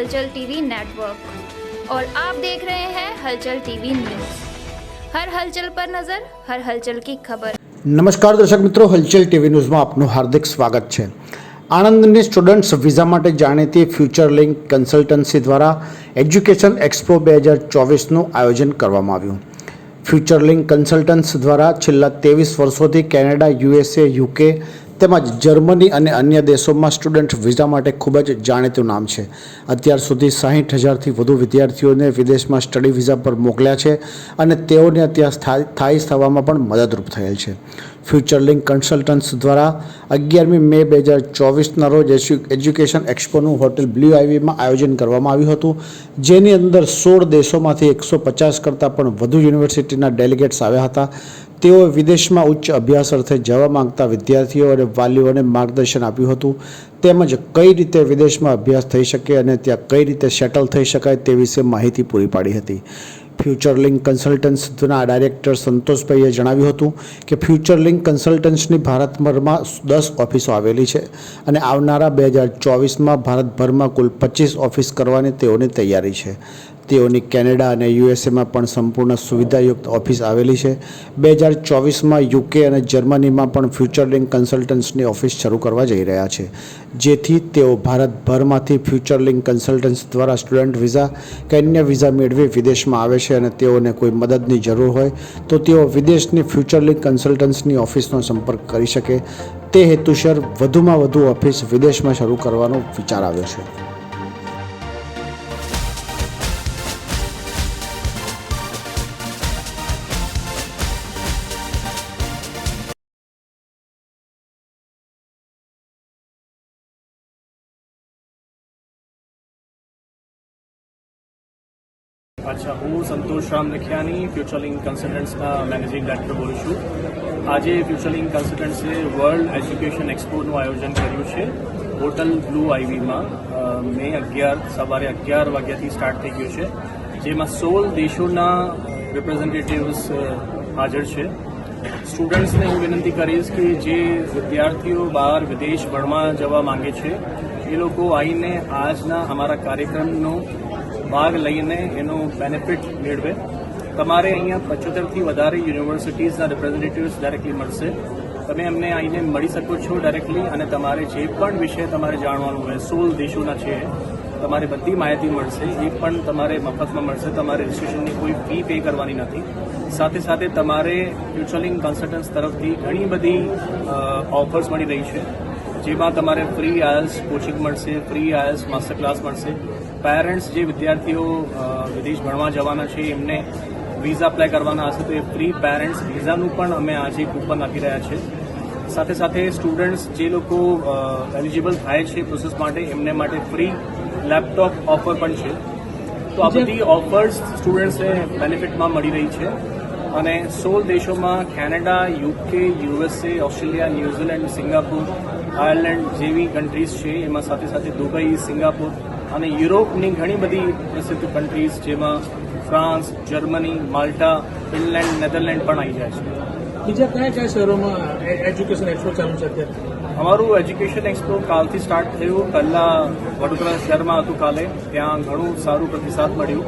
हलचल TV network और आप देख रहे हैं हलचल टीवी न्यूज हर हलचल पर नजर हर हलचल की खबर નમસ્કાર દર્શક મિત્રો હલચલ ટીવી ન્યૂઝમાં આપનું હાર્દિક સ્વાગત છે આણંદની સ્ટુડન્ટ્સ વિઝા માટે જાણીતી ફ્યુચર લિંક કન્સલ્ટન્સી દ્વારા એજ્યુકેશન એક્સપો બે હજાર ચોવીસનું આયોજન કરવામાં આવ્યું ફ્યુચર લિંક કન્સલ્ટન્સ દ્વારા છેલ્લા ત્રેવીસ વર્ષોથી કેનેડા યુએસએ યુકે તેમજ જર્મની અને અન્ય દેશોમાં સ્ટુડન્ટ વિઝા માટે ખૂબ જ જાણીતું નામ છે. અત્યાર સુધી સાહીઠ હજારથી વધુ વિદ્યાર્થીઓને વિદેશમાં સ્ટડી વિઝા પર મોકલ્યા છે અને તેઓને ત્યાં સ્થા- સ્થાયી થવામાં પણ મદદરૂપ થયેલ છે. ફ્યુચર લિંક કન્સલ્ટન્ટ્સ દ્વારા અગિયારમી મે બે હજાર ચોવીસના રોજ એજ્યુકેશન એક્સપોનું હોટેલ બ્લુ આઈવીમાં આયોજન કરવામાં આવ્યું હતું. જેની અંદર સોળ દેશોમાંથી એકસો પચાસ કરતાં પણ વધુ યુનિવર્સિટીના ડેલિગેટ્સ આવ્યા હતા. તેઓ વિદેશમાં ઉચ્ચ અભ્યાસ અર્થે જવા માંગતા વિદ્યાર્થીઓ અને વાલીઓને માર્ગદર્શન આપ્યું હતું. તેમજ કઈ રીતે વિદેશમાં અભ્યાસ થઈ શકે અને ત્યાં કઈ રીતે સેટલ થઈ શકાય તે વિશે માહિતી પૂરી પાડી હતી. ફ્યુચર લિંક કન્સલ્ટન્સના ડાયરેક્ટર સંતોષભાઈએ જણાવ્યું હતું કે ફ્યુચર લિંક કન્સલ્ટન્સની ભારતભરમાં દસ ઓફિસો આવેલી છે અને આવનારા બે હજાર ચોવીસમાં ભારતભરમાં કુલ પચીસ ઓફિસ કરવાની તેઓની તૈયારી છે. તેઓની કેનેડા અને યુએસએમાં પણ સંપૂર્ણ સુવિધાયુક્ત ઓફિસ આવેલી છે. બે હજાર ચોવીસમાં યુકે અને જર્મનીમાં પણ ફ્યુચર લિંક કન્સલ્ટન્સની ઓફિસ શરૂ કરવા જઈ રહ્યા છે. જેથી તેઓ ભારતભરમાંથી ફ્યુચર લિંક કન્સલ્ટન્સ દ્વારા સ્ટુડન્ટ વિઝા કે અન્ય વિઝા મેળવી વિદેશમાં આવે છે અને તેઓને કોઈ મદદની જરૂર હોય, તો તેઓ વિદેશની ફ્યુચર લિંક કન્સલ્ટન્સની ઓફિસનો સંપર્ક કરી શકે. તે હેતુસર વધુમાં વધુ ઓફિસ વિદેશમાં શરૂ કરવાનો વિચાર આવ્યો છે. અચ્છા, હું સંતોષ રામ લખિયાની ફ્યુચરલિંગ કન્સલ્ટન્ટ્સના મેનેજિંગ ડાયરેક્ટર બોલું છું. આજે ફ્યુચરલિંગ કન્સલ્ટન્ટ્સે વર્લ્ડ એજ્યુકેશન એક્સપોનું આયોજન કર્યું છે હોટલ બ્લુ આઈવીમાં મે. અગિયાર, સવારે અગિયાર વાગ્યાથી સ્ટાર્ટ થઈ ગયું છે, જેમાં સોળ દેશોના રિપ્રેઝેન્ટેટિવ્સ હાજર છે. સ્ટુડન્ટ્સને હું વિનંતી કરીશ કે જે વિદ્યાર્થીઓ બહાર વિદેશ ભણવા જવા માંગે છે, એ લોકો આવીને આજના અમારા કાર્યક્રમનો ભાગ લઈને એનો બેનિફિટ મેળવે. તમારે અહીંયા પચોતેરથી વધારે યુનિવર્સિટીઝના રિપ્રેઝેન્ટેટિવ્સ ડાયરેક્ટલી મળશે. તમે એમને આવીને મળી શકો છો ડાયરેક્ટલી અને તમારે જે પણ વિષય તમારે જાણવાનું હોય સોળ દેશોના છે, તમારે બધી માહિતી મળશે. એ પણ તમારે મફતમાં મળશે. તમારે રજિસ્ટ્રેશનની કોઈ ફી પે કરવાની નથી. સાથે સાથે તમારે ફ્યુચરલિંગ કન્સલ્ટન્સ તરફથી ઘણી બધી ઓફર્સ મળી રહી છે. જેમાં તમારે ફ્રી આયલ્સ કોચિંગ મળશે ફ્રી આયલ્સ માસ્ટર ક્લાસ મળશે. પેરેન્ટ્સ જે વિદ્યાર્થીઓ વિદેશ ભણવા જવાના છે એમને વિઝા અપ્લાય કરવાના હશે તો એ ફ્રી પેરેન્ટ્સ વિઝાનું પણ અમે આજે કૂપન આપી રહ્યા છે. સાથે સાથે સ્ટુડન્ટ્સ જે લોકો એલિજિબલ થાય છે પ્રોસેસ માટે એમને માટે ફ્રી લેપટોપ ઓફર પણ છે. તો આ બધી ઓફર્સ સ્ટુડન્ટ્સને બેનિફિટમાં મળી રહી છે. અને સોળ દેશોમાં Canada UK USA Australia New Zealand Singapore Ireland જેવી કન્ટ્રીઝ છે. એમાં સાથે સાથે દુબઈ સિંગાપુર અને યુરોપની ઘણી બધી પ્રસિદ્ધ કન્ટ્રીઝ જેમાં France Germany Malta Finland Netherland પણ આવી જાય છે. બીજા કયા કયા શહેરોમાં એજ્યુકેશન એક્સપો ચાલુ છે અત્યારે? અમારું એજ્યુકેશન એક્સપો કાલથી સ્ટાર્ટ થયું. પહેલાં વડોદરા શહેરમાં હતું કાલે. ત્યાં ઘણું સારું પ્રતિસાદ મળ્યું.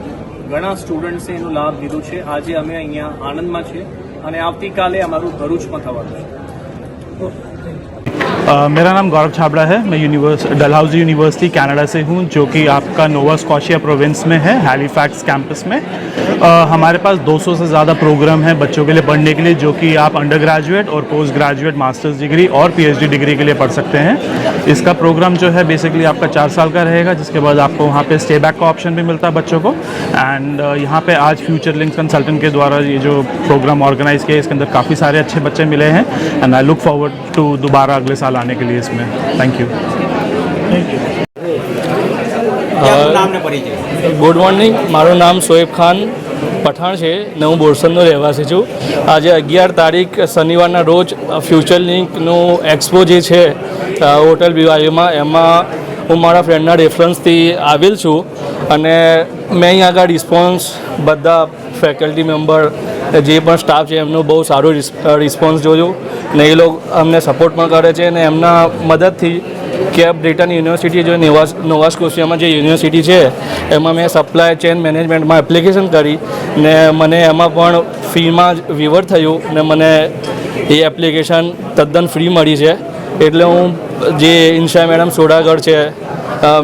ઘણા સ્ટુડન્ટ્સે એનો લાભ લીધો છે. આજે અમે અહીંયા આણંદમાં છે અને આવતીકાલે અમારું ભરૂચમાં થવાનું છે. मेरा नाम गौरव छाबड़ा है। मैं यूनिवर्स डलहाउजी यूनिवर्सिटी कनाडा से हूँ जो कि आपका नोवा स्कॉशिया प्रोविंस में है हैलीफैक्स कैंपस में। अ, हमारे पास 200 से ज़्यादा प्रोग्राम हैं बच्चों के लिए पढ़ने के लिए जो कि आप अंडर ग्रेजुएट और पोस्ट ग्रेजुएट मास्टर्स डिग्री और पीएचडी डिग्री के लिए पढ़ सकते हैं। इसका प्रोग्राम जो है बेसिकली आपका चार साल का रहेगा जिसके बाद आपको वहाँ पर स्टे बैक का ऑप्शन भी मिलता है बच्चों को। एंड यहाँ पर आज फ्यूचर लिंक्स कंसल्टेंट के द्वारा ये जो प्रोग्राम ऑर्गेनाइज किया इसके अंदर काफ़ी सारे अच्छे बच्चे मिले हैं। And I look forward to दोबारा अगले साल आने के लिए इसमें थैंक यू ગુડ મોર્નિંગ મારું નામ શોએબ ખાન પઠાણ છે ને હું બોરસદનો રહેવાસી છું આજે અગિયાર તારીખ શનિવારના રોજ ફ્યુચર લિંકનું એક્સપો જે છે અ, હોટલ બીવાયુમાં એમાં હું મારા ફ્રેન્ડના રેફરન્સથી આવેલ છું અને મેં અહીં આગળ રિસ્પોન્સ બધા ફેકલ્ટી મેમ્બર જે પણ સ્ટાફ છે, એમનો બહુ સારો રિસ્પોન્સ જોજો. ને એ લોકો અમને સપોર્ટ પણ કરે છે અને એમના મદદથી કે બ્રિટન યુનિવર્સિટી જો નિવાસ નોવા સ્કોશિયામાં જે યુનિવર્સિટી છે, એમાં મેં સપ્લાય ચેન મેનેજમેન્ટમાં એપ્લિકેશન કરી ને મને એમાં પણ ફીમાં જ વિવર થયું ને મને એ એપ્લિકેશન તદ્દન ફ્રી મળી છે. એટલે હું જે ઇન્શા મેડમ સોડાગઢ છે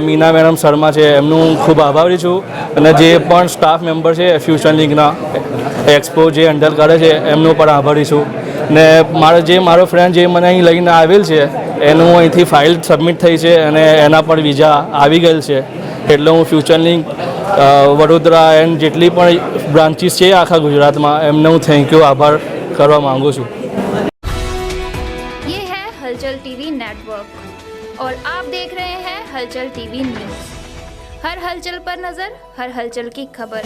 મીના મેડમ શર્મા છે, એમનું ખૂબ આભારી છું. અને જે પણ સ્ટાફ મેમ્બર છે ફ્યુચર લીગના એક્સપો જે હેન્ડલ કરે છે એમનો પણ આભારી છું ને મારો જે મારો ફ્રેન્ડ જે મને અહીં લઈને આવેલ છે એનું અહીંથી ફાઇલ સબમિટ થઈ છે અને એના પણ વિઝા આવી ગયેલ છે એટલે હું future link a, Vadodara and જેટલી પણ બ્રાન્ચીસ છે આખા ગુજરાતમાં એમને હું થેન્ક યુ આભાર કરવા માગું છું ये है हलचल टीवी नेटवर्क और आप देख रहे हैं हलचल टीवी न्यूज हर हलचल पर नजर हर हलचल की खबर